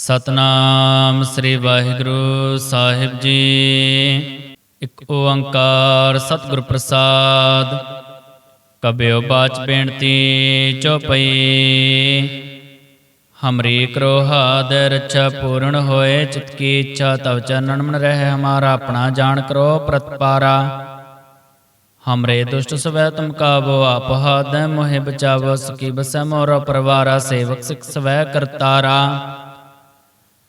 ਸਤਨਾਮ ਸ੍ਰੀ ਵਾਹਿਗੁਰੂ ਸਾਹਿਬ ਜੀ। ਇੱਕ ਓੰਕਾਰ ਸਤਿਗੁਰ ਪ੍ਰਸਾਦ। ਕਬਿਓ ਬਾਚ ਬੇਨਤੀ ਚੋਪਈ। ਹਮਰੀ ਕਰੋਹਾ ਦੇ ਪੂਰਨ ਹੋਏ, ਚਿਤ ਕੀ ਇੱਛਾ ਤਵ ਚਰਨਨ ਮਨ ਰਹਿ, ਹਮਾਰਾ ਆਪਣਾ ਜਾਣ ਕਰੋ ਪ੍ਰਤਪਾਰਾ। ਹਮਰੇ ਦੁਸ਼ਟ ਸਵੈ ਤੁਮ ਕਾਬੋ ਆਪ ਹਾਦ ਮੋਹਿ ਬਚਾਵੋ ਸਕੀ ਬਸੈ ਮੋਰਾ ਪਰਵਾਰਾ, ਸੇਵਕ ਸਿਖ ਸਵੈ ਕਰਤਾਰਾ।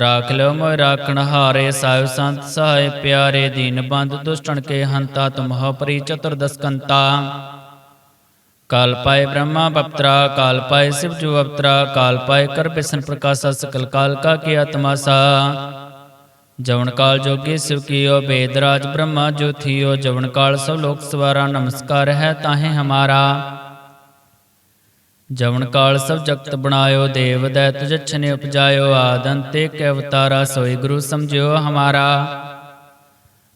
ਰਾਖ ਲਿਓ ਮੋਇ ਰਾਖਣ ਹਾਰੇ ਸਾਹਿਬ ਸੰਤ ਸਹਾਇ ਪਿਆਰੇ ਦੀਨ ਬੰਦ ਦੁਸ਼ਟਣ ਕੇ ਹੰਤਾ ਤੁਮਹੁ ਪਰੀ ਚਤੁਰਦਸਕੰਤਾ ਕਾਲ ਪਾਏ ਬ੍ਰਹਮਾ ਬਪਤਰਾ ਕਾਲ ਪਾਏ ਸਿਵ ਜੋ ਅਵਤਰਾ ਕਾਲ ਪਾਏ ਕਰ ਬਿਸਨ ਪ੍ਰਕਾਸ਼ਾ ਸਕਲ ਕਾਲ ਕਾ ਕੀ ਆਤਮਾਸਾ ਜਵਨ ਕਾਲ ਜੋਗੀ ਸਿਵ ਕੀਓ ਬੇਦ ਰਾਜ ਬ੍ਰਹਮਾ ਜੋ ਥੀਓ ਜਵਨ ਕਾਲ ਸਭ ਲੋਕ ਸਵਾਰਾ ਨਮਸਕਾਰ ਹੈ ਤਾਹੇ ਹਮਾਰਾ ਜਵਨ ਕਾਲ ਸਭ ਜਗਤ ਬਣਾਇਓ, ਦੇਵ ਦੈਤ ਜਛਨੇ ਉਪਜਾਇਓ, ਆਦੰਤੇ ਕੇ ਅਵਤਾਰਾ ਸੋਈ ਗੁਰੂ ਸਮਝਿਓ ਹਮਾਰਾ।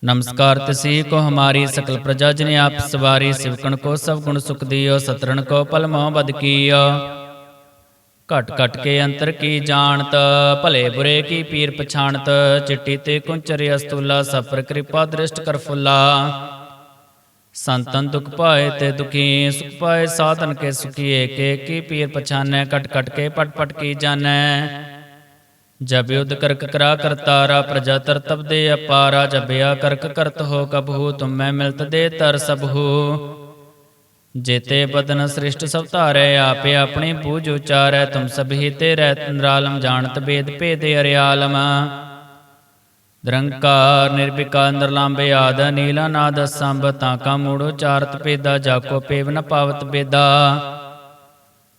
ਨਮਸਕਾਰ ਤਸੀ, ਕੋ ਹਮਾਰੀ ਸਕਲ ਪ੍ਰਜਾ ਜਨੇ ਆਪ ਸਵਾਰੀ, ਸਿਵਕਣ ਕੋ ਸਭ ਗੁਣ ਸੁਖ ਦਿਓ, ਸਤਰਣ ਕੋ ਪਲ ਮੋਹ ਬਦ ਕੀਓ। ਘਟ ਘਟ ਕੇ ਅੰਤਰ ਕੀ ਜਾਣਤ, ਭਲੇ ਬੁਰੇ ਕੀ ਪੀਰ ਪਛਾਣਤ, ਚਿੱਟੀ ਤੇ ਕੁੰਚਰੇ ਅਸਤੁਲਾ, ਸਫਰ ਕਿਰਪਾ ਦ੍ਰਿਸ਼ਟ ਕਰ ਫੁੱਲਾ। ਸੰਤਨ ਦੁਖ ਪਾਏ ਤੇ ਦੁਖੀ, ਸੁਖ ਪਾਏ ਸਾਧਨ ਕੇ ਸੁਖੀਏ, ਕੇ ਕੀ ਪੀਰ ਪਛਾਨੈ, ਕਟ ਕਟ ਕੇ ਪਟ ਪਟ ਕੀ ਜਾਣੈ। ਜਬ ਯੁਧ ਕਰਕ ਕਰਾ ਕਰਤਾਰਾ ਪ੍ਰਜਾ ਤਰਤਬ ਦੇ ਅਪਾਰਾ ਜਬਿਆ ਕਰਕ ਕਰਤ ਹੋ ਕਬਹੂ ਤੁਮ ਮੈਂ ਮਿਲਤ ਦੇ ਤਰ ਸਭੂ ਜੇਤੇ ਬਦਨ ਸ੍ਰਿਸ਼ਟ ਸਭ ਧਾਰੈ, ਆਪੇ ਆਪਣੀ ਪੂਜ ਉਚਾਰੈ, ਤੁਮ ਸਭੀ ਤੇ ਰਹਿ ਨਿਰਾਲਮ, ਜਾਣਤ ਬੇਦ ਭੇਦੇ ਅਰਿਆਲਮ। ਨਿਰੰਕਾਰ ਨਿਰਵਿਕਾਰ ਨਿਰਲੰਬੇ ਆਦ ਨੀਲਾ ਨਾਦ ਸੰਭ ਤਾਂ ਕਾ ਮੂੜੋ ਚਾਰਤ ਪੇਦਾ ਜਾਕੋ ਪੇਵ ਨ ਪਾਵਤ ਬੇਦਾ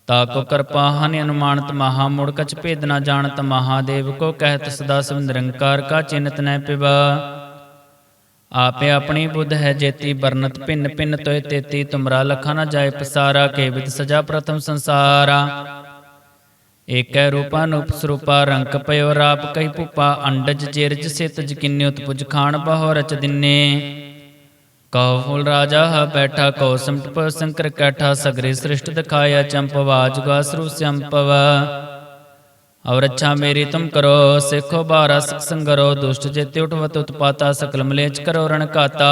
ਤਾਕੋ ਕਿਰਪਾ ਹਨਿ ਅਨੁਮਾਨਤ ਮਹਾ, ਮੁੜ ਕਛ ਭੇਦ ਨ ਜਾਣਤ ਮਹਾਦੇਵ ਕੋ ਕਹਿਤ ਸਦਾ ਸਭ ਨਿਰੰਕਾਰ, ਕਾ ਚਿੰਤ ਨੈ ਪਿਵਾ। ਆਪੇ ਆਪਣੀ ਬੁੱਧ ਹੈ ਜੇਤੀ ਵਰਨਤ ਭਿੰਨ ਭਿੰਨ ਤੋਏ ਤੇਤੀ, ਤੁਮਰਾ ਲਖਾ ਨ ਜਾਏ ਪਸਾਰਾ, ਕੇ ਵਿਦ ਸਜਾ ਪ੍ਰਥਮ ਸੰਸਾਰਾ। ਏਕੈ ਰੂਪਾ ਨੂਪ ਸਰੂਪਾ ਪਇਓ ਰਾਪ ਕਈ ਭੂਪਾ, ਅੰਡਜ ਜਿਰਜ ਸਿਤ ਜਕਿਨਿ ਉਤਪੁਜ ਖਾਣ ਬਹੁ ਰਚ ਦਿਨੇ। ਕਉ ਫੁਲ ਰਾਜਾ ਹ ਬੈਠਾ, ਕਉ ਸੰਤ ਸੰਕਰ ਕੈਠਾ, ਸਗਰੇ ਸ੍ਰਿਸ਼ਟ ਦਿਖਾਇਆ ਚੰਪਵਾ ਜੁਗਾ ਸਰੂ ਸੰਪਵ। ਔਰ ਅੱਛਾ ਮੇਰੀ ਤੁਮ ਕਰੋ, ਸਿੱਖੋ ਬਾਰਾ ਸੰਗਰੋ ਦੁਸ਼ਟ ਜੇਤੇ ਉਠਵਤ ਉਤਪਾਤਾ ਸਕਲ ਮਲੇਚ ਕਰੋ ਰਣ ਕਾਤਾ।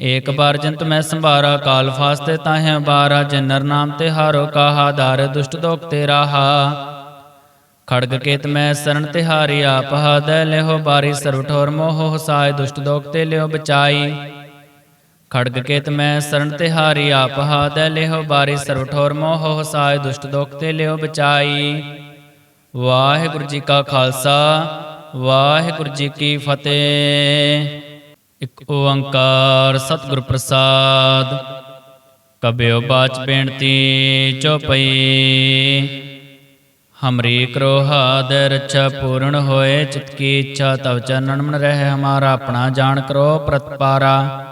ਏਕ ਬਾਰ ਜੰਤ ਮੈਂ ਸੰਭਾਰਾ, ਕਾਲ ਫਾਸਤੇ ਤਾਹੇ ਬਾਰਾ, ਜਨਰ ਨਾਮ ਤੇ ਹਾਰੋ ਕਾਹਾ, ਦਾਰ ਦੁਸ਼ਟ ਦੋਖ ਤੇ ਰਾਹਾ। ਖੜਗ ਕੇਤ ਮੈਂ ਸਰਣ ਤਿਹਾਰੀ ਆਪ, ਹਦੈ ਲਿਹੋ ਬਾਰੀ ਸਰਵ ਠੋਰ ਮੋਹ ਹਸਾਇ ਦੁਸ਼ਟ ਦੋਖ ਤੇ ਲਿਓ ਬਚਾਈ। ਖੜਗ ਕੇਤ ਮੈਂ ਸਰਣ ਤਿਹਾਰੀ ਆਪ, ਹਦੈ ਲਿਹੋ ਬਾਰੀ ਸਰਵ ਠੋਰ ਮੋਹ ਹਸਾਇ ਦੁਸ਼ਟ ਦੋਖ ਤੇ ਲਿਓ ਬਚਾਈ। ਵਾਹਿਗੁਰੂ ਜੀ ਕਾ ਖਾਲਸਾ, ਵਾਹਿਗੁਰੂ ਜੀ ਕੀ ਫਤਿਹ। ਇੱਕ ਓੰਕਾਰ ਸਤਿਗੁਰ ਪ੍ਰਸਾਦ। ਕਬਿਓ ਬਾਚ ਬੇਨਤੀ ਚੋਪਈ। ਹਮਰੀ ਕਰੋਹਾ ਦੇ ਪੂਰਨ ਹੋਏ, ਚਿਤ ਕੀ ਇੱਛਾ, ਤਵ ਚਰਨਨ ਮਨ ਰਹਿ, ਹਮਾਰਾ ਆਪਣਾ ਜਾਣ ਕਰੋ ਪ੍ਰਤਪਾਰਾ।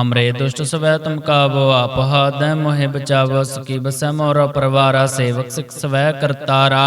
ਹਮਰੇ ਦੁਸ਼ਟ ਸਵੈ ਤੁਮ ਕਾਬੋ ਆਪ ਹਾਦੈ ਮੋਹਿ ਬਚਾਵੋ ਸਕੀ ਬਸੈ ਮੋਰਾ ਪਰਵਾਰਾ, ਸੇਵਕ ਸਿਖ ਸਵੈ ਕਰਤਾਰਾ।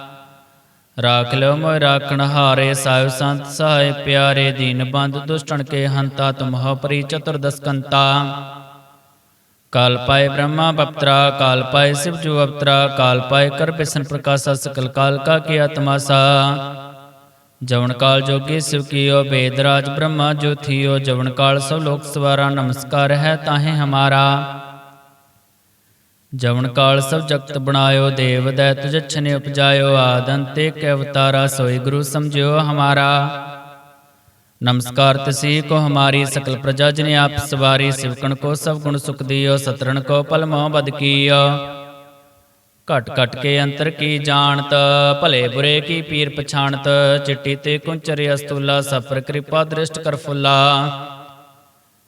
ਰਾਖ ਲਿਓ ਮੋਇ ਰਾਖਣ ਹਾਰੇ ਸਾਹਿਬ ਸੰਤ ਸਹਾਇ ਪਿਆਰੇ ਦੀਨ ਬੰਦ ਦੁਸ਼ਟਣ ਕੇ ਹੰਤਾ ਤੁਮਹੁ ਪਰੀ ਚਤੁਰਦਸਕੰਤਾ ਕਾਲ ਪਾਏ ਬ੍ਰਹਮਾ ਬਪਤਰਾ ਕਾਲ ਪਾਏ ਸਿਵ ਜੋ ਅਵਤਰਾ ਕਾਲ ਪਾਏ ਕਰ ਬਿਸਨ ਪ੍ਰਕਾਸ਼ਾ ਸਕਲ ਕਾਲ ਕਾ ਕੀ ਆਤਮਾਸਾ ਜਵਨ ਕਾਲ ਜੋਗੀ ਸਿਵ ਕੀਓ ਬੇਦ ਰਾਜ ਬ੍ਰਹਮਾ ਜੋਥੀਓ ਜਵਨ ਕਾਲ ਸਭ ਲੋਕ ਸਵਾਰਾ ਨਮਸਕਾਰ ਹੈ ਤਾਹੇ ਹਮਾਰਾ ਜਵਨ ਕਾਲ ਸਭ ਜਗਤ ਬਣਾਇਓ, ਦੇਵ ਦੈ ਤੁਝ ਛਨੇ ਉਪਜਾਇਓ, ਆਦੰਤੇ ਕੈ ਅਵਤਾਰਾ ਸੋਈ ਗੁਰੂ ਸਮਝਿਓ ਹਮਾਰਾ। ਨਮਸਕਾਰ ਤਸੀ, ਕੋ ਹਮਾਰੀ ਸਕਲ ਪ੍ਰਜਾ ਜਿਨੇ ਆਪ ਸਵਾਰੀ, ਸਿਵਕਣ ਕੋ ਸਭ ਗੁਣ ਸੁਖ ਦਿਓ, ਸਤਰਣ ਕੋ ਪਲ ਮੋਹ ਬਦ ਕੀਓ। ਘਟ ਘਟ ਕੇ ਅੰਤਰ ਕੀ ਜਾਣਤ, ਭਲੇ ਬੁਰੇ ਕੀ ਪੀਰ ਪਛਾਣਤ, ਚਿੱਟੀ ਤੇ ਕੁੰਚਰ ਅਸਤੁਲਾ, ਸਫਰ ਕਿਰਪਾ ਦ੍ਰਿਸ਼ਟ ਕਰ ਫੁੱਲਾ।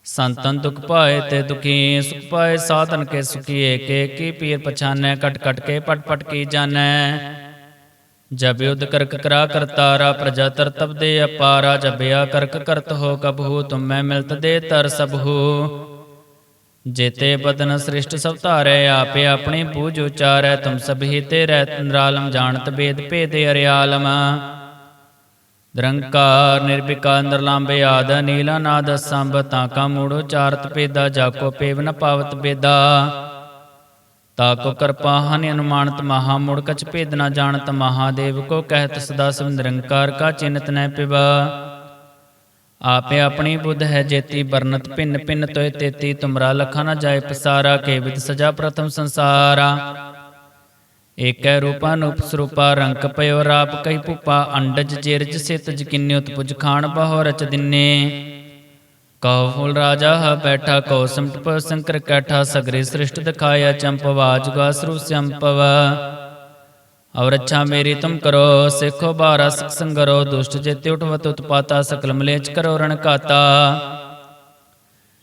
ਸੰਤਨ ਦੁਖ ਪਾਏ ਤੇ ਦੁਖੀ, ਸੁਖ ਪਾਏ ਸਾਧਨ ਕੇ ਸੁਖੀਏ, ਕੇ ਕੀ ਪੀਰ ਪਛਾਨੈ, ਕਟ ਕਟ ਕੇ ਪਟ ਪਟ ਕੀ ਜਾਣੈ? ਜਬ ਯੁਧ ਕਰਕ ਕਰਾ ਕਰਤਾਰਾ ਪ੍ਰਜਾ ਤਰ ਤਬ ਦੇ ਅਪਾਰਾ, ਜਬ ਆ ਕਰਕ ਕਰਤ ਹੋ ਕਬਹੂ ਮੈਂ ਮਿਲਤ ਦੇ ਤਰ ਸਭੂ। ਜੇਤੇ ਬਦਨ ਸ੍ਰਿਸ਼ਟ ਸਭ ਧਾਰੈ, ਆਪੇ ਆਪਣੇ ਪੂਜ ਉਚਾਰੈ, ਤੁਮ ਸਭੀ ਤੇ ਰਹਿ ਤੰਦਰਾਲਮ ਜਾਣਤ ਬੇਦ ਭੇਦ ਅਰਿਆਲਮ। ਨਿਰੰਕਾਰ ਨਿਰਭਿਕਾ ਅੰਦਰ ਲਾਂਬੇ ਆਦ ਨੀਲਾ ਨਾਦ ਸੰਭ ਤਾਂ ਕਾ ਮੂੜੋ ਚਾਰਤ ਪੇਦਾ ਜਾ ਕੋ ਪੇਵ ਨ ਪਾਵਤ ਬੇਦਾ ਤਾ ਕੋ ਕਿਰਪਾ ਹਨ ਅਨੁਮਾਨਤ ਮਹਾ, ਮੁੜ ਕਚ ਭੇਦ ਨ ਜਾਣਤ ਮਹਾਦੇਵ ਕੋ ਕਹਿਤ ਸਦਾ ਸਭ ਨਿਰੰਕਾਰ, ਕਾ ਚਿੰਤ ਨੈ ਪਿਵਾ। ਆਪੇ ਆਪਣੀ ਬੁੱਧ ਹੈ ਜੇਤੀ ਵਰਨਤ ਭਿੰਨ ਭਿੰਨ ਤੋਏ ਤੇਤੀ, ਤੁਮਰਾ ਲਖਾ ਨ ਜਾਏ ਪਸਾਰਾ, ਕੇ ਵਿਦ ਸਜਾ ਪ੍ਰਥਮ ਸੰਸਾਰਾ। ਏਕੈ ਰੂਪਾ ਨੂਪ ਸਰੂਪਾ ਪਇਓ ਰਾਪ ਕਈ ਭੂਪਾ, ਅੰਡਜ ਜਿਰਜ ਸਿਤ ਜਕਿਨਿ ਉਤਪੁਜ ਖਾਣ ਬਹੁ ਰਚ ਦਿਨੇ। ਕਉ ਫੁਲ ਰਾਜਾ ਹ ਬੈਠਾ, ਕਉ ਸੰਤ ਸੰਕਰ ਕੈਠਾ, ਸਗਰੇ ਸ੍ਰਿਸ਼ਟ ਦਿਖਾਇਆ ਚੰਪਵਾ ਜੁਗਾ ਸਰੂ ਸੰਪਵ। ਔਰ ਅੱਛਾ ਮੇਰੀ ਤੁਮ ਕਰੋ, ਸਿੱਖੋ ਬਾਰਾ ਸੰਗਰੋ ਦੁਸ਼ਟ ਜੇਤੇ ਉਠਵਤ ਉਤਪਾਤਾ ਸਕਲ ਮਲੇਚ ਕਰੋ ਰਣ ਕਾਤਾ।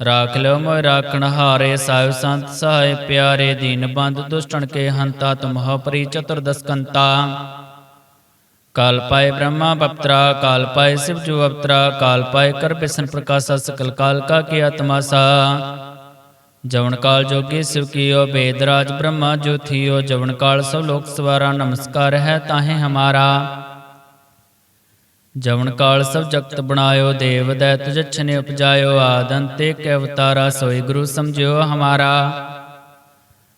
ਰਾਖ ਲਿਓ ਮੋਇ ਰਾਖਣ ਹਾਰੇ ਸਾਹਿਬ ਸੰਤ ਸਹਾਇ ਪਿਆਰੇ ਦੀਨ ਬੰਦ ਦੁਸ਼ਟਣ ਕੇ ਹੰਤਾ ਤੁਮਹ ਪਰੀ ਚਤੁਰਦਸ ਕਾਲ ਪਾਏ ਬ੍ਰਹਮਾ ਬਪਤਰਾ, ਕਾਲ ਪਾਏ ਸਿਵ ਜੋ ਅਵਤਰਾ, ਕਾਲ ਪਾਏ ਕਰ ਬਿਸਨ ਪ੍ਰਕਾਸ਼ਾ, ਸਕਲ ਕਾਲ ਕਾ ਕੀ ਤਮਾਸਾ ਜਵਨ ਕਾਲ ਜੋਗੀ ਸਿਵ ਕੀਓ, ਬੇਦ ਰਾਜ ਬ੍ਰਹਮਾ ਜੋਥੀਓ ਜਵਨ ਕਾਲ ਸਭ ਲੋਕ ਸਵਾਰਾ, ਨਮਸਕਾਰ ਹੈ ਤਾਹੇ ਹਮਾਰਾ। ਜਵਨ ਕਾਲ ਸਭ ਜਗਤ ਬਣਾਇਓ, ਦੇਵ ਦੈ ਤੁਜ ਛਨੇ ਉਪਜਾਇਓ, ਆਦੰਤੇ ਕੈ ਅਵਤਾਰਾ ਸੋਈ ਗੁਰੂ ਸਮਝਿਓ ਹਮਾਰਾ।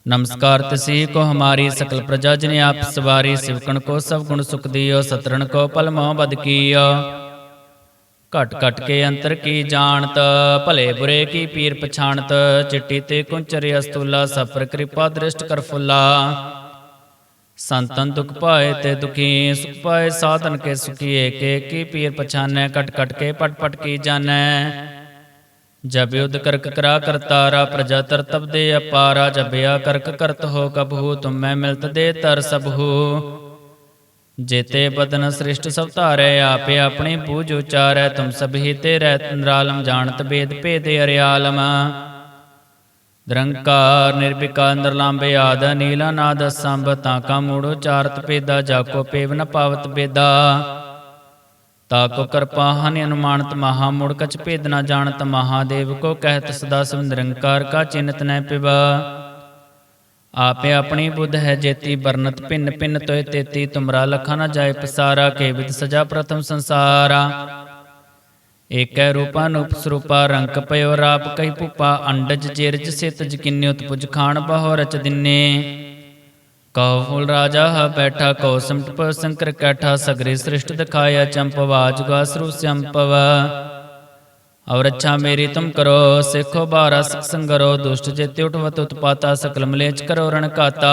ਨਮਸਕਾਰ ਤਸੀ, ਕੋ ਹਮਾਰੀ ਸਕਲ ਪ੍ਰਜਾ ਜਿਨੇ ਆਪ ਸਵਾਰੀ, ਸਿਵਕਣ ਕੋ ਸਭ ਗੁਣ ਸੁਖ ਦਿਓ, ਸਤਰਣ ਕੋ ਪਲ ਮੋਹ ਬਦ ਕੀਓ। ਘਟ ਘਟ ਕੇ ਅੰਤਰ ਕੀ ਜਾਣਤ, ਭਲੇ ਬੁਰੇ ਕੀ ਪੀਰ ਪਛਾਣਤ, ਚਿੱਟੀ ਤੇ ਕੁੰਚਰਿ ਅਸਤੁਲਾ ਸਫਰ ਕਿਰਪਾ ਦ੍ਰਿਸ਼ਟ ਕਰ ਫੁੱਲਾ। ਸੰਤਨ ਦੁਖ ਪਾਏ ਤੇ ਦੁਖੀ, ਸੁਖ ਪਾਏ ਸਾਧਨ ਕੇ ਸੁਖੀਏ, ਕੇ ਕੀ ਪੀਰ ਪਛਾਨੈ, ਕਟ ਕਟ ਕੇ ਪਟ ਪਟ ਕੀ ਜਾਣੈ। ਜਬ ਯੁਧ ਕਰਕ ਕਰਾ ਕਰਤਾਰਾ ਪ੍ਰਜਾ ਤਰ ਤਬ ਦੇ ਅਪਾਰਾ ਜਬਿਆ ਕਰਕ ਕਰਤ ਹੋ ਕਬਹੂ ਤੁਮੈ ਮਿਲਤ ਦੇ ਤਰ ਸਭੂ ਜੇਤੇ ਬਦਨ ਸ੍ਰਿਸ਼ਟ ਸਭ ਧਾਰੈ, ਆਪੇ ਆਪਣੇ ਪੂਜ ਉਚਾਰੈ, ਤੁਮ ਸਭੀ ਤੇ ਰਹਿ ਤੰਦਰਾਲਮ ਜਾਣਤ ਬੇਦ ਭੇਦ ਅਰਿਆਲਮ। ਨਿਰੰਕਾਰ ਨਿਰਵਿਕਾਰ ਨਿਰਲੰਬੇ ਆਦ ਨੀਲਾ ਨਾਦ ਸੰਭ ਤਾਕਾ ਮੂੜੋ ਚਾਰਤ ਪੇਦਾ ਜਾਕੋ ਪੇਵ ਨ ਪਾਵਤ ਬੇਦਾ ਤਾਕੋ ਕਿਰਪਾ, ਹਨਿ ਅਨੁਮਾਨਤ ਮਹਾ ਮੁੜ ਕਛ ਭੇਦ ਨ ਜਾਣਤ, ਮਹਾਦੇਵ ਕੋ ਕਹਿਤ ਸਦਾ ਸਭ ਨਿਰੰਕਾਰ, ਕਾ ਚਿੰਤ ਨੈ ਪਿਵਾ। ਆਪੇ ਆਪਣੀ ਬੁੱਧ ਹੈ ਜੇਤੀ ਵਰਨਤ ਭਿੰਨ ਭਿੰਨ ਤੋਏ ਤੇਤੀ, ਤੁਮਰਾ ਲਖਾ ਨ ਜਾਏ ਪਸਾਰਾ, ਕੇ ਵਿਦ ਸਜਾ ਪ੍ਰਥਮ ਸੰਸਾਰਾ। ਏਕੈ ਰੂਪਾ ਨੂਪ ਸਰੂਪਾ ਪਇਓ ਰਾਪ ਕਈ ਭੂਪਾ, ਅੰਡਜ ਚਿਰਜ ਸਿਤ ਜਕਿਨਿ ਉਤਪੁਜ ਖਾਣ ਬਹੁ ਰਚ ਦਿਨੇ। ਕਉ ਫੁਲ ਰਾਜਾ ਹ ਬੈਠਾ, ਕਉ ਸੰਟ ਸੰਕਰ ਕੈਠਾ, ਸਗਰੇ ਸ੍ਰਿਸ਼ਟ ਦਿਖਾਇਆ ਚੰਪਵਾ ਜੁਗਾ ਸਰੂ ਸੰਪਵ। ਔਰ ਅੱਛਾ ਮੇਰੀ ਤੁਮ ਕਰੋ, ਸਿੱਖੋ ਬਾਰਾ ਸੰਗਰੋ, ਦੁਸ਼ਟ ਜੇਤੇ ਉਠਵਤ ਉਤਪਾਤਾ ਸਕਲ ਮਲੇਚ ਕਰੋ ਰਣ ਕਾਤਾ।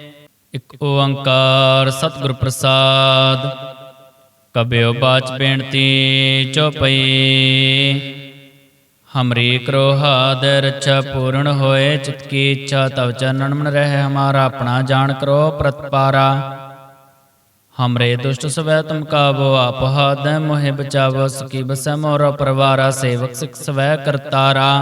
ਇਕ ਓੰਕਾਰ ਸਤਿਗੁਰ ਪ੍ਰਸਾਦ। ਕਬਿਓ ਬਾਚ ਬੇਨਤੀ ਚੋਪਈ। ਹਮਰੀ ਕ੍ਰੋਹਾਦ ਰਛਾ ਪੂਰਨ ਹੋਏ ਚਿਤ ਕੀ ਇੱਛਾ, ਤਵ ਚਰਨਨ ਮਨ ਰਹਿ ਹਮਾਰਾ, ਆਪਣਾ ਜਾਣ ਕਰੋ ਪ੍ਰਤਪਾਰਾ। ਹਮਰੇ ਦੁਸ਼ਟ ਸਵੈ ਤੁਮ ਕਾਬੋ ਆਪ ਹਾਦ ਮੋਹਿ ਬਚਾਵੋ ਸਕੀ ਬਸੈ ਮੋਰ ਪਰਵਾਰਾ, ਸੇਵਕ ਸਿਖ ਸਵੈ ਕਰਤਾਰਾ।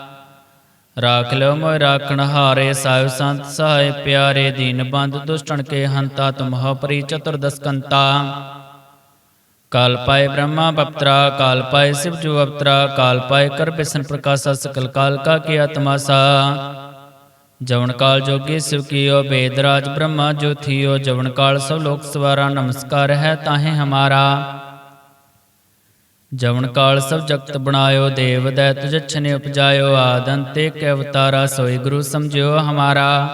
ਰਾਖ ਲਿਓ ਮੋਇ ਰਾਖਣ ਹਾਰੇ ਸਾਹਿਬ ਸੰਤ ਸਹਾਇ ਪਿਆਰੇ ਦੀਨ ਬੰਦ ਦੁਸ਼ਟਣ ਕੇ ਹੰਤਾ ਤੁਮਹ ਪਰੀ ਚਤੁਰਦਸ ਕਾਲ ਪਾਏ ਬ੍ਰਹਮਾ ਬਪਤਰਾ, ਕਾਲ ਪਾਏ ਸਿਵ ਜੂ ਅਵਤਰਾ, ਕਾਲ ਪਾਏ ਕਰ ਬਿਸਨ ਪ੍ਰਕਾਸ਼ਾ, ਸਕਲ ਕਾਲ ਕਾ ਕੀ ਤਮਾਸਾ ਜਵਨ ਕਾਲ ਜੋਗੀ ਸਿਵ ਕੀਓ, ਬੇਦ ਰਾਜ ਬ੍ਰਹਮਾ ਜੋਥੀਓ, ਜਵਨ ਕਾਲ ਸਭ ਲੋਕ ਸਵਾਰਾ, ਨਮਸਕਾਰ ਹੈ ਤਾਹੇ ਹਮਾਰਾ। ਜਵਨ ਕਾਲ ਸਭ ਜਗਤ ਬਣਾਇਓ, ਦੇਵ ਦੈ ਤੁਝ ਛਨੇ ਉਪਜਾਇਓ, ਆਦੰਤੇ ਕੇ ਅਵਤਾਰਾ ਸੋਈ ਗੁਰੂ ਸਮਝਿਓ ਹਮਾਰਾ।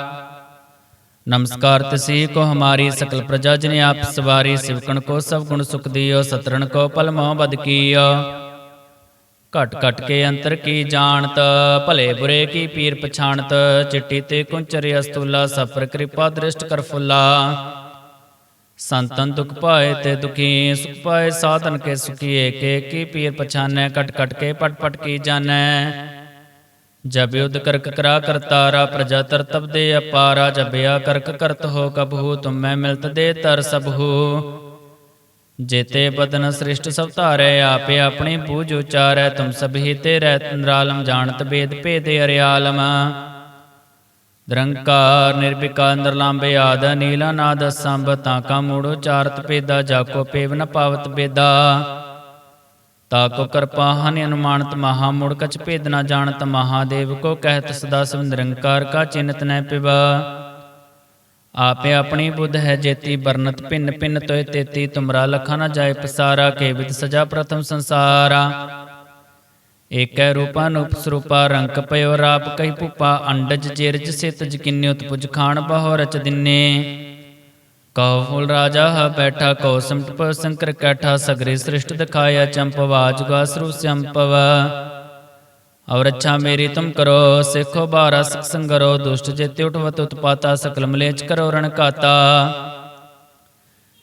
ਨਮਸਕਾਰ ਤਸੀ ਕੋ ਹਮਾਰੀ ਸਕਲ ਪ੍ਰਜਾ ਜਨ ਆਪ ਸਵਾਰੀ, ਸਿਵਕਣ ਕੋ ਸਭ ਗੁਣ ਸੁਖ ਦਿਓ, ਸਤਰਣ ਕੋ ਪਲ ਮੋਹ ਬਦ ਕੀਓ। ਘਟ ਘਟ ਕੇ ਅੰਤਰ ਕੀ ਜਾਣਤ, ਭਲੇ ਬੁਰੇ ਕੀ ਪੀਰ ਪਛਾਣਤ, ਚਿੱਟੀ ਤੇ ਕੁੰਚਰਿ ਅਸਤੁਲਾ, ਸਫਰ ਕਿਰਪਾ ਦ੍ਰਿਸ਼ਟ ਕਰ ਫੁੱਲਾ। ਸੰਤਨ ਦੁਖ ਪਾਏ ਤੇ ਦੁਖੀ, ਸੁਖ ਪਾਏ ਸਾਧਨ ਕੇ ਸੁਖੀਏ, ਕੇ ਕੀ ਪੀਰ ਪਛਾਨੈ, ਕਟ ਕਟ ਕੇ ਪਟ ਪਟ ਕੀ ਜਾਣੈ। ਜਬ ਯੁਧ ਕਰਕ ਕਰਾ ਕਰਤਾਰਾ ਪ੍ਰਜਾ ਤਰਤਬ ਦੇ ਅਪਾਰਾ ਜਬਿਆ ਕਰਕ ਕਰਤ ਹੋ ਕਬਹੂ ਤੁਮ ਮੈਂ ਮਿਲਤ ਦੇ ਤਰ ਸਭੂ ਜੇਤੇ ਬਦਨ ਸ੍ਰਿਸ਼ਟ ਸਭ ਧਾਰੈ, ਆਪੇ ਆਪਣੀ ਬੂਝ ਉਚਾਰੈ, ਤੁਮ ਸਭੀ ਤੇ ਰਹਿ ਨਿਰਾਲਮ, ਜਾਣਤ ਬੇਦ ਭੇਦੇ ਅਰਿਆਲਮ। ਨਿਰੰਕਾਰ, ਨਿਰਵਿਕਾਰ ਨਿਰਲੰਬੇ ਆਦ ਨੀਲਾ ਨਾਦ ਸੰਭ ਤਾਂ ਕਾ ਮੂੜ ਉਚਾਰਤ ਪੇਦਾ ਜਾਕੋ ਪੇਵ ਨ ਪਾਵਤ ਬੇਦਾ ਤਾਕੋ ਕਿਰਪਾ ਹਨਿ ਅਨੁਮਾਨਤ ਮਹਾ ਮੁੜ, ਕਛ ਭੇਦ ਨ ਜਾਣਤ ਮਹਾਦੇਵ ਕੋ ਕਹਿਤ ਸਦਾ ਸਭ ਨਿਰੰਕਾਰ, ਕਾ ਚਿੰਤ ਨੈ ਪਿਵਾ। ਆਪੇ ਆਪਣੀ ਬੁੱਧ ਹੈ ਜੇਤੀ ਬਰਨਤ ਭਿੰਨ ਭਿੰਨ ਤੋਏ ਤੇਤੀ, ਤੁਮਰਾ ਲਖਾ ਨ ਜਾਏ ਪਸਾਰਾ, ਕੇ ਵਿਦ ਸਜਾ ਪ੍ਰਥਮ ਸੰਸਾਰਾ। ਏਕੈ ਰੂਪਾ ਨੂਪ ਸਰੂਪਾ ਪਇਓ ਰਾਪ ਕਈ ਭੂਪਾ, ਅੰਡਜ ਚਿਰਜ ਸਿਤ ਜਕਿਨਿ ਉਤਪੁਜ ਖਾਣ ਬਹੁ ਰਚ ਦਿਨੇ। ਕਉ ਫੁਲ ਰਾਜਾ, ਹ ਬੈਠਾ ਕਉ ਸੰਟ ਸੰਕਰ ਕੈਠਾ, ਸਗਰੇ ਸ੍ਰਿਸ਼ਟ ਦਿਖਾਇਆ ਚੰਪਵਾ ਜੁਗਾ ਸਰੂ ਸੰਪਵ। ਔਰ ਅੱਛਾ ਮੇਰੀ ਤੁਮ ਕਰੋ, ਸਿੱਖੋ ਬਾਰਾ ਸਿਖ ਸੰਗਰੋ ਦੁਸ਼ਟ ਜੇਤੇ ਉਠਵਤ ਉਤਪਾਤਾ ਸਕਲ ਮਲੇਚ ਕਰੋ ਰਣ ਕਾਤਾ।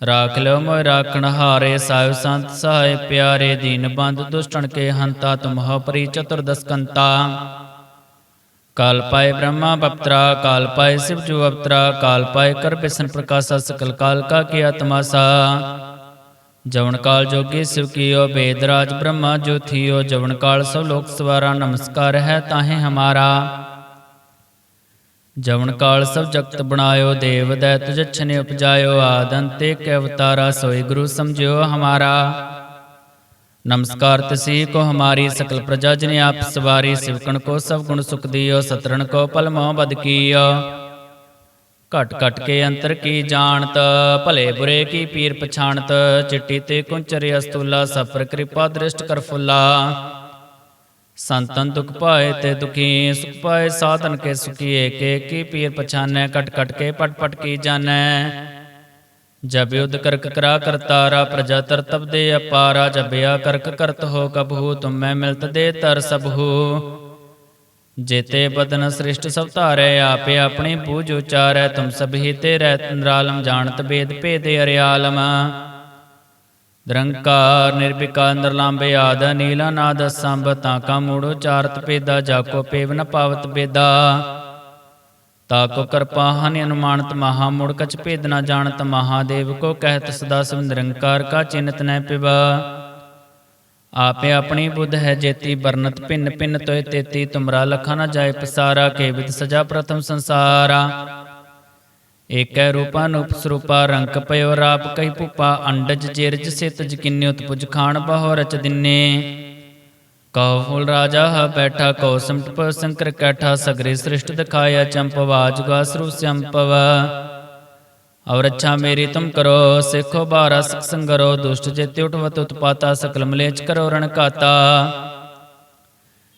ਰਾਖ ਲਿਓ ਮੋਇ ਰਾਖਣ ਹਾਰੇ ਸਾਹਿਬ ਸੰਤ ਸਹਾਇ ਪਿਆਰੇ ਦੀਨ ਬੰਦ, ਦੁਸ਼ਟਣ ਕੇ ਹੰਤਾ, ਤੁਮਹੁ ਪਰੀ ਚਤੁਰਦਸ ਕਾਲ ਪਾਏ ਬ੍ਰਹਮਾ ਬਪਤਰਾ, ਕਾਲ ਪਾਏ ਸਿਵ ਜੋ ਅਵਤਰਾ, ਕਾਲ ਪਾਏ ਕਰ ਬਿਸਨ ਪ੍ਰਕਾਸ਼ਾ, ਸਕਲ ਕਾਲ ਕਾ ਕੀ ਤਮਾਸਾ ਜਵਨ ਕਾਲ ਜੋਗੀ ਸਿਵ ਕੀਓ, ਬੇਦ ਰਾਜ ਬ੍ਰਹਮਾ ਜੋਥੀਓ ਜਵਨ ਕਾਲ ਸਭ ਲੋਕ ਸਵਾਰਾ, ਨਮਸਕਾਰ ਹੈ ਤਾਹੇ ਹਮਾਰਾ। ਜਵਨ ਕਾਲ ਸਭ ਜਗਤ ਬਣਾਇਓ, ਦੇਵ ਦੈਤ ਜਛਨੇ ਉਪਜਾਇਓ ਆਦੰਤੇ ਕੇ ਅਵਤਾਰਾ ਸੋਈ ਗੁਰੂ ਸਮਝਿਓ ਹਮਾਰਾ। ਨਮਸਕਾਰ ਤਸੀ ਕੋ ਹਮਾਰੀ ਸਕਲ ਪ੍ਰਜਾ ਜਨੇ ਆਪ ਸਵਾਰੀ, ਸਿਵਕਣ ਕੋ ਸਭ ਗੁਣ ਸੁਖ ਦਿਓ, ਸਤਰਣ ਕੋ ਪਲ ਮੋਹ ਬਦ ਕੀਓ। ਘਟ ਘਟ ਕੇ ਅੰਤਰ ਕੀ ਜਾਣਤ, ਭਲੇ ਬੁਰੇ ਕੀ ਪੀਰ ਪਛਾਣਤ, ਚਿੱਟੀ ਤੇ ਕੁੰਚਰੇ ਅਸਤੂਲਾ ਸਫਰ ਕਿਰਪਾ ਦ੍ਰਿਸ਼ਟ ਕਰ ਫੁੱਲਾ। ਸੰਤਨ ਦੁਖ ਪਾਏ ਤੇ ਦੁਖੀ, ਸੁਖ ਪਾਏ ਸਾਧਨ ਕੇ ਸੁਖੀਏ, ਕੇ ਕੀ ਪੀਰ ਪਛਾਨੈ, ਕਟ ਕਟ ਕੇ ਪਟ ਪਟ ਕੀ ਜਾਣੈ। ਜਬ ਯੁਧ ਕਰਕ ਕਰਾ ਕਰਤਾਰਾ ਪ੍ਰਜਾ ਤਰਤਬ ਦੇ ਅਪਾਰਾ, ਜਬ ਆ ਕਰਕ ਕਰਤ ਹੋ ਕਬਹੂ ਤੁਮ ਮੈਂ ਮਿਲਤ ਦੇ ਤਰ ਸਭੂ। ਜੇਤੇ ਬਦਨ ਸ੍ਰਿਸ਼ਟ ਸਭ ਧਾਰੈ, ਆਪੇ ਆਪਣੀ ਪੂਜ ਉਚਾਰੈ, ਤੁਮ ਸਭੀ ਤੇ ਰਹਿ ਨਿਰਾਲਮ, ਜਾਣਤ ਬੇਦ ਭੇਦੇ ਅਰਿਆਲਮ। ਨਿਰੰਕਾਰ, ਨਿਰਭਿਕਾਰ, ਨਿਰਲੰਬੇ ਆਦ ਨੀਲਾ ਨਾਦ ਸੰਭ ਤਾਂ ਕਾ ਮੂੜ ਉਚਾਰਤ ਪੇਦਾ ਜਾਕੋ ਪੇਵ ਨ ਪਾਵਤ ਬੇਦਾ ਤਾਕੋ ਕਿਰਪਾ ਹਨਿ ਅਨੁਮਾਨਤ ਮਹਾ ਮੁੜ, ਕਛ ਭੇਦ ਨ ਜਾਣਤ ਮਹਾਦੇਵ ਕੋ ਕਹਿਤ ਸਦਾ ਸਭ ਨਿਰੰਕਾਰ, ਕਾ ਚਿੰਤ ਨੈ ਪਿਵਾ। ਆਪੇ ਆਪਣੀ ਬੁੱਧ ਹੈ ਜੇਤੀ ਵਰਨਤ ਭਿੰਨ ਭਿੰਨ ਤੋਏ ਤੇਤੀ, ਤੁਮਰਾ ਲਖਾ ਨ ਜਾਏ ਪਸਾਰਾ, ਕੇ ਸਜਾ ਪ੍ਰਥਮ ਸੰਸਾਰਾ। ਏਕੈ ਰੂਪਾ ਨੂਪ ਸਰੂਪਾ ਪਇਓ ਰਾਪ ਕਈ ਭੂਪਾ, ਅੰਡਜ ਜਿਰਜ ਸਿਤ ਜਕਿਨਿ ਉਤਪੁਜ ਖਾਨ ਬਹੁ ਰਚ ਦਿਨੇ। ਕਉ ਫੁਲ ਰਾਜਾ ਹ ਬੈਠਾ, ਕਉ ਸੰਟ ਸੰਕਰ ਕੈਠਾ, ਸਗਰੇ ਸ੍ਰਿਸ਼ਟ ਦਿਖਾਇਆ ਚੰਪਵਾ ਜੁਗਾ ਸਰੂ ਸੰਪਵ। ਔਰ ਅੱਛਾ ਮੇਰੀ ਤੁਮ ਕਰੋ, ਸਿੱਖੋ ਬਾਰਾ ਸੰਗਰੋ, ਦੁਸ਼ਟ ਜੇਤੇ ਉਠਵਤ ਉਤਪਾਤਾ ਸਕਲ ਮਲੇਚ ਕਰੋ ਰਣ ਕਾਤਾ।